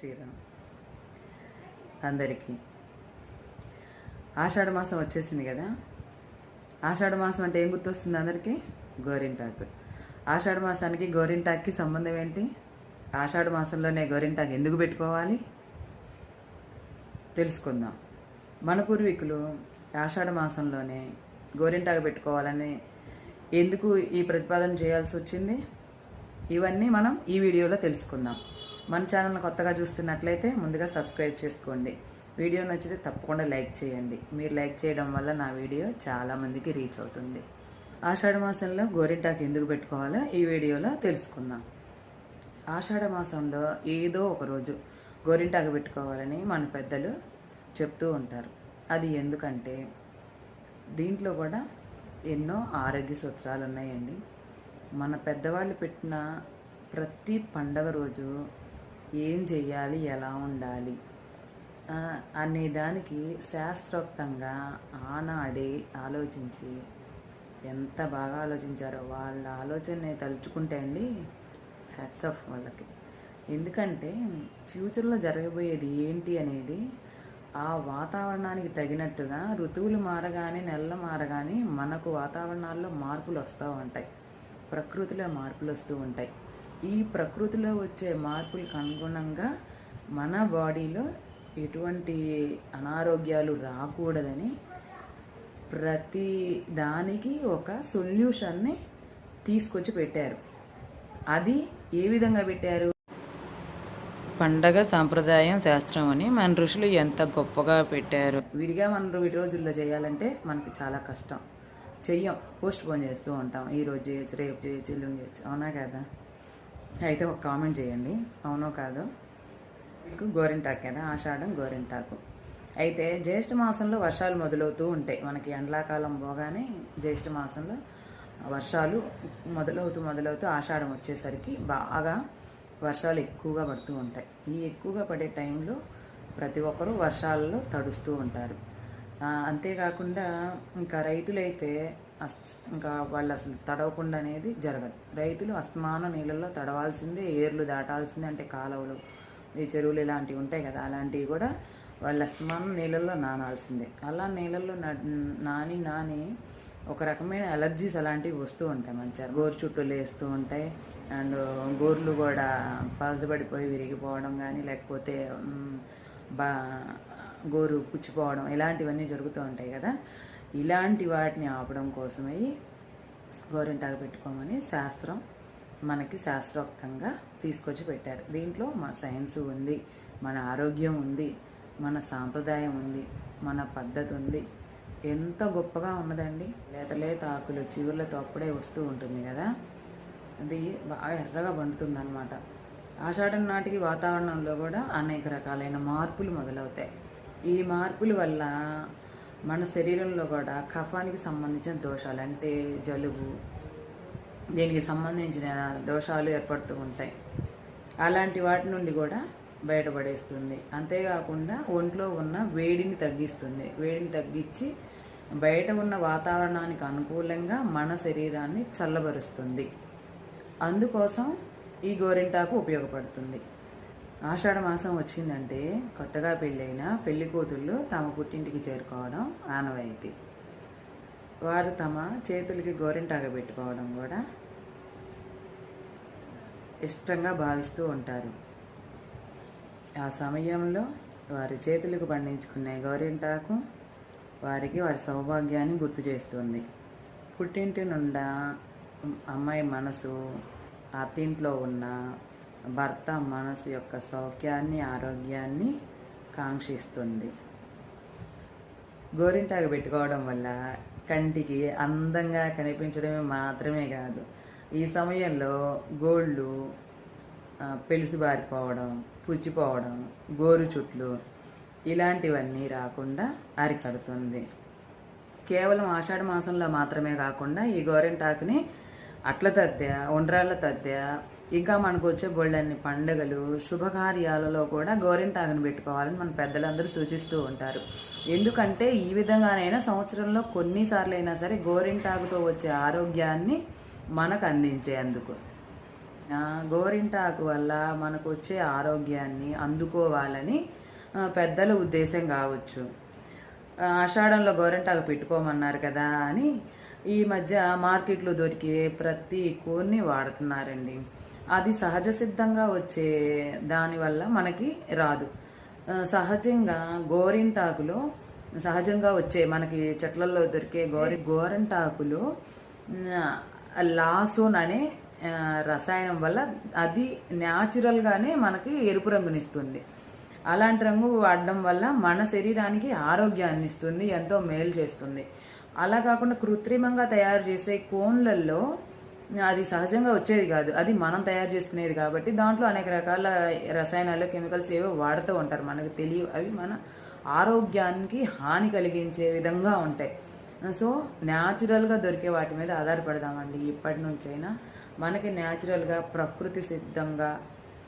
శ్రీరామ్. అందరికీ. ఆషాఢ మాసం వచ్చేసింది కదా? ఆషాఢ మాసం అంటే ఏం గుర్తొస్తుంది అందరికీ? గోరింటాకు. ఆషాఢ మాసానికి గోరింటాక్కి సంబంధం ఏంటి? ఆషాఢ మాసంలోనే గోరింటాకు ఎందుకు పెట్టుకోవాలి? తెలుసుకుందాం. మన పూర్వీకులు ఆషాఢ మాసంలోనే గోరింటాకు పెట్టుకోవాలని ఎందుకు ఈ ప్రతిపాదన చేయాల్సి వచ్చింది? ఇవన్నీ మనం ఈ వీడియోలో తెలుసుకుందాం. మన ఛానల్ కొత్తగా చూస్తున్నట్లయితే ముందుగా సబ్స్క్రైబ్ చేసుకోండి. వీడియో నచ్చితే తప్పకుండా లైక్ చేయండి. మీరు లైక్ చేయడం వల్ల నా వీడియో చాలా మందికి రీచ్ అవుతుంది. ఆషాఢ మాసంలో గోరింటాకు ఎందుకు పెట్టుకోవాలో ఈ వీడియోలో తెలుసుకుందాం. ఆషాఢ మాసంలో ఏదో ఒక రోజు గోరింటాకు పెట్టుకోవాలని మన పెద్దలు చెప్తూ ఉంటారు. అది ఎందుకంటే దీంట్లో కూడా ఎన్నో ఆరోగ్య సూత్రాలు ఉన్నాయండి. మన పెద్దవాళ్ళు పెట్టిన ప్రతి పండగ రోజు ఏం చెయ్యాలి? ఎలా ఉండాలి? అనే దానికి శాస్త్రోక్తంగా ఆనాడే ఆలోచించి ఎంత బాగా ఆలోచించారో వాళ్ళ ఆలోచన తలుచుకుంటే అండి హ్యాట్స్ ఆఫ్ వాళ్ళకి. ఎందుకంటే ఫ్యూచర్లో జరగబోయేది ఏంటి అనేది ఆ వాతావరణానికి తగినట్టుగా ఋతువులు మారగానే నెలలు మారగానే మనకు వాతావరణాల్లో మార్పులు వస్తూ ఉంటాయి. ప్రకృతిలో మార్పులు వస్తూ ఉంటాయి. ఈ ప్రకృతిలో వచ్చే మార్పులకు అనుగుణంగా మన బాడీలో ఎటువంటి అనారోగ్యాలు రాకూడదని ప్రతి దానికి ఒక సొల్యూషన్ని తీసుకొచ్చి పెట్టారు. అది ఏ విధంగా పెట్టారు? పండగ సాంప్రదాయం శాస్త్రం అని మన ఋషులు ఎంత గొప్పగా పెట్టారు. విడిగా మనం ఈ రోజుల్లో చేయాలంటే మనకి చాలా కష్టం. చెయ్యం పోస్ట్ పోన్ చేస్తూ ఉంటాం. ఈ రోజు చేయొచ్చు రేపు చేయొచ్చు ఎల్లుండి చేయొచ్చు. అవునా కదా? అయితే ఒక కామెంట్ చేయండి. అవునో కాదో? మీకు గోరింటాకు కదా ఆషాఢం గోరింటాకు. అయితే జ్యేష్ఠ మాసంలో వర్షాలు మొదలవుతూ ఉంటాయి. మనకి ఎండాకాలం పోగానే జ్యేష్ఠ మాసంలో వర్షాలు మొదలవుతూ మొదలవుతూ ఆషాఢం వచ్చేసరికి బాగా వర్షాలు ఎక్కువగా పడుతూ ఉంటాయి. ఈ ఎక్కువగా పడే టైంలో ప్రతి ఒక్కరూ వర్షాలలో తడుస్తూ ఉంటారు. అంతేకాకుండా ఇంకా రైతులైతే ఇంకా వాళ్ళు అసలు తడవకుండా అనేది జరగదు. రైతులు అస్మాన నీళ్ళల్లో తడవాల్సిందే ఏర్లు దాటాల్సిందే అంటే కాలువలు ఈ చెరువులు ఇలాంటివి ఉంటాయి కదా అలాంటివి కూడా వాళ్ళు అస్తమానం నీళ్ళల్లో నానాల్సిందే. అలా నీళ్ళల్లో నా- నాని నాని ఒక రకమైన అలర్జీస్ అలాంటివి వస్తూ ఉంటాయి మంచిగా. గోరు చుట్టూ లేస్తూ ఉంటాయి. అండ్ గోర్లు కూడా పలచబడిపోయి విరిగిపోవడం కానీ లేకపోతే బా గోరు పుచ్చిపోవడం ఇలాంటివన్నీ జరుగుతూ ఉంటాయి కదా. ఇలాంటి వాటిని ఆపడం కోసమై గోరింటాకు పెట్టుకోమని శాస్త్రం మనకి శాస్త్రోక్తంగా తీసుకొచ్చి పెట్టారు. దీంట్లో మన సైన్స్ ఉంది మన ఆరోగ్యం ఉంది మన సాంప్రదాయం ఉంది మన పద్ధతి ఉంది. ఎంత గొప్పగా ఉన్నదండి. లేత లేత ఆకులు చిగుర్లతో అప్పుడే వస్తూ ఉంటుంది కదా. అది బాగా ఎర్రగా పండుతుంది అనమాట ఆషాఢం నాటికి వాతావరణంలో కూడా అనేక రకాలైన మార్పులు మొదలవుతాయి. ఈ మార్పుల వల్ల మన శరీరంలో కూడా కఫానికి సంబంధించిన దోషాలు అంటే జలుబు దీనికి సంబంధించిన దోషాలు ఏర్పడుతూ ఉంటాయి. అలాంటి వాటి నుండి కూడా బయటపడేస్తుంది. అంతేకాకుండా ఒంట్లో ఉన్న వేడిని తగ్గిస్తుంది. వేడిని తగ్గించి బయట ఉన్న వాతావరణానికి అనుకూలంగా మన శరీరాన్ని చల్లబరుస్తుంది. అందుకోసం ఈ గోరింటాకు ఉపయోగపడుతుంది. ఆషాఢ మాసం వచ్చిందంటే కొత్తగా పెళ్ళైన పెళ్ళి కూతుళ్ళు తమ పుట్టింటికి చేరుకోవడం ఆనవాయితీ. వారు తమ చేతులకి గోరింటాగ పెట్టుకోవడం కూడా ఇష్టంగా భావిస్తూ ఉంటారు. ఆ సమయంలో వారి చేతులకు పండించుకునే గోరింటాకు వారికి వారి సౌభాగ్యాన్ని గుర్తు చేస్తుంది. పుట్టింటి నుండా అమ్మాయి మనసు అత్తింట్లో ఉన్న భర్త మనసు యొక్క సౌఖ్యాన్ని ఆరోగ్యాన్ని కాంక్షిస్తుంది. గోరింటాకు పెట్టుకోవడం వల్ల కంటికి అందంగా కనిపించడమే మాత్రమే కాదు. ఈ సమయంలో గోళ్ళు పెలుసుబారిపోవడం పుచ్చిపోవడం గోరు చుట్లు ఇలాంటివన్నీ రాకుండా అరికడుతుంది. కేవలం ఆషాఢ మాసంలో మాత్రమే కాకుండా ఈ గోరింటాకుని అట్ల తద్దె ఉండ్రాళ్ళ తద్దె ఇంకా మనకు వచ్చే బోళ్ళన్ని పండుగలు శుభకార్యాలలో కూడా గోరింటాకుని పెట్టుకోవాలని మన పెద్దలందరూ సూచిస్తూ ఉంటారు. ఎందుకంటే ఈ విధంగానైనా సంవత్సరంలో కొన్నిసార్లు అయినా సరే గోరింటాకుతో వచ్చే ఆరోగ్యాన్ని మనకు అందించేందుకు గోరింటాకు వల్ల మనకు వచ్చే ఆరోగ్యాన్ని అందుకోవాలని పెద్దల ఉద్దేశం కావచ్చు. ఆ, ఆషాఢంలో గోరింటాకు పెట్టుకోమన్నారు కదా అని ఈ మధ్య మార్కెట్లో దొరికే ప్రతి కూరని వాడుతున్నారండి. అది సహజ సిద్ధంగా వచ్చే దానివల్ల మనకి రాదు. సహజంగా గోరింటాకులో సహజంగా వచ్చే మనకి చెట్లలో దొరికే గోరి గోరింటాకులో లాసోన్ అనే రసాయనం వల్ల అది న్యాచురల్గానే మనకి ఎరుపు రంగునిస్తుంది అలాంటి రంగు వాడడం వల్ల మన శరీరానికి ఆరోగ్యాన్ని ఇస్తుంది ఎంతో మేలు చేస్తుంది. అలా కాకుండా కృత్రిమంగా తయారు చేసే కోన్లలో అది సహజంగా వచ్చేది కాదు. అది మనం తయారు చేసుకునేది కాబట్టి దాంట్లో అనేక రకాల రసాయనాలు కెమికల్స్ ఏవో వాడుతూ ఉంటారు. మనకు తెలియ అవి మన ఆరోగ్యానికి హాని కలిగించే విధంగా ఉంటాయి. సో న్యాచురల్గా దొరికే వాటి మీద ఆధారపడదామండి. ఇప్పటి నుంచైనా మనకి న్యాచురల్గా ప్రకృతి సిద్ధంగా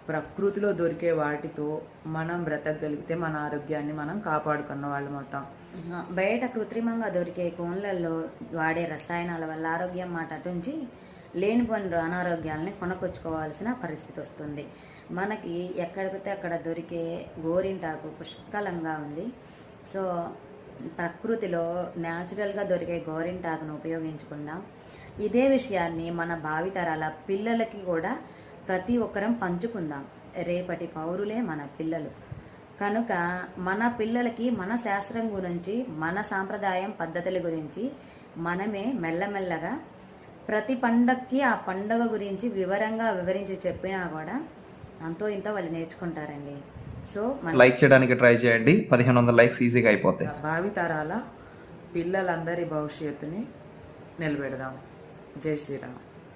ప్రకృతిలో దొరికే వాటితో మనం బ్రతకగలిగితే మన ఆరోగ్యాన్ని మనం కాపాడుకున్న వాళ్ళు మొత్తం బయట కృత్రిమంగా దొరికే కోన్లలో వాడే రసాయనాల వల్ల ఆరోగ్యం మాట అటుంచి లేని పనులు అనారోగ్యాలని కొనకొచ్చుకోవాల్సిన పరిస్థితి వస్తుంది. మనకి ఎక్కడికైతే అక్కడ దొరికే గోరింటాకు పుష్కలంగా ఉంది. సో ప్రకృతిలో న్యాచురల్గా దొరికే గోరింటాకును ఉపయోగించుకుందాం. ఇదే విషయాన్ని మన భావితరాల పిల్లలకి కూడా ప్రతి ఒక్కరం పంచుకుందాం. రేపటి పౌరులే మన పిల్లలు. కనుక మన పిల్లలకి మన శాస్త్రం గురించి మన సాంప్రదాయం పద్ధతుల గురించి మనమే మెల్లమెల్లగా ప్రతి పండక్కి ఆ పండగ గురించి వివరంగా వివరించి చెప్పినా కూడా అంతో ఇంతో వాళ్ళు నేర్చుకుంటారండి. సో మన లైక్ చేయడానికి ట్రై చేయండి. పదిహేను వందల లైక్స్ ఈజీగా అయిపోతాయి. భావితరాల పిల్లలందరి భవిష్యత్తుని నిలబెడదాం. జై శ్రీరామ్.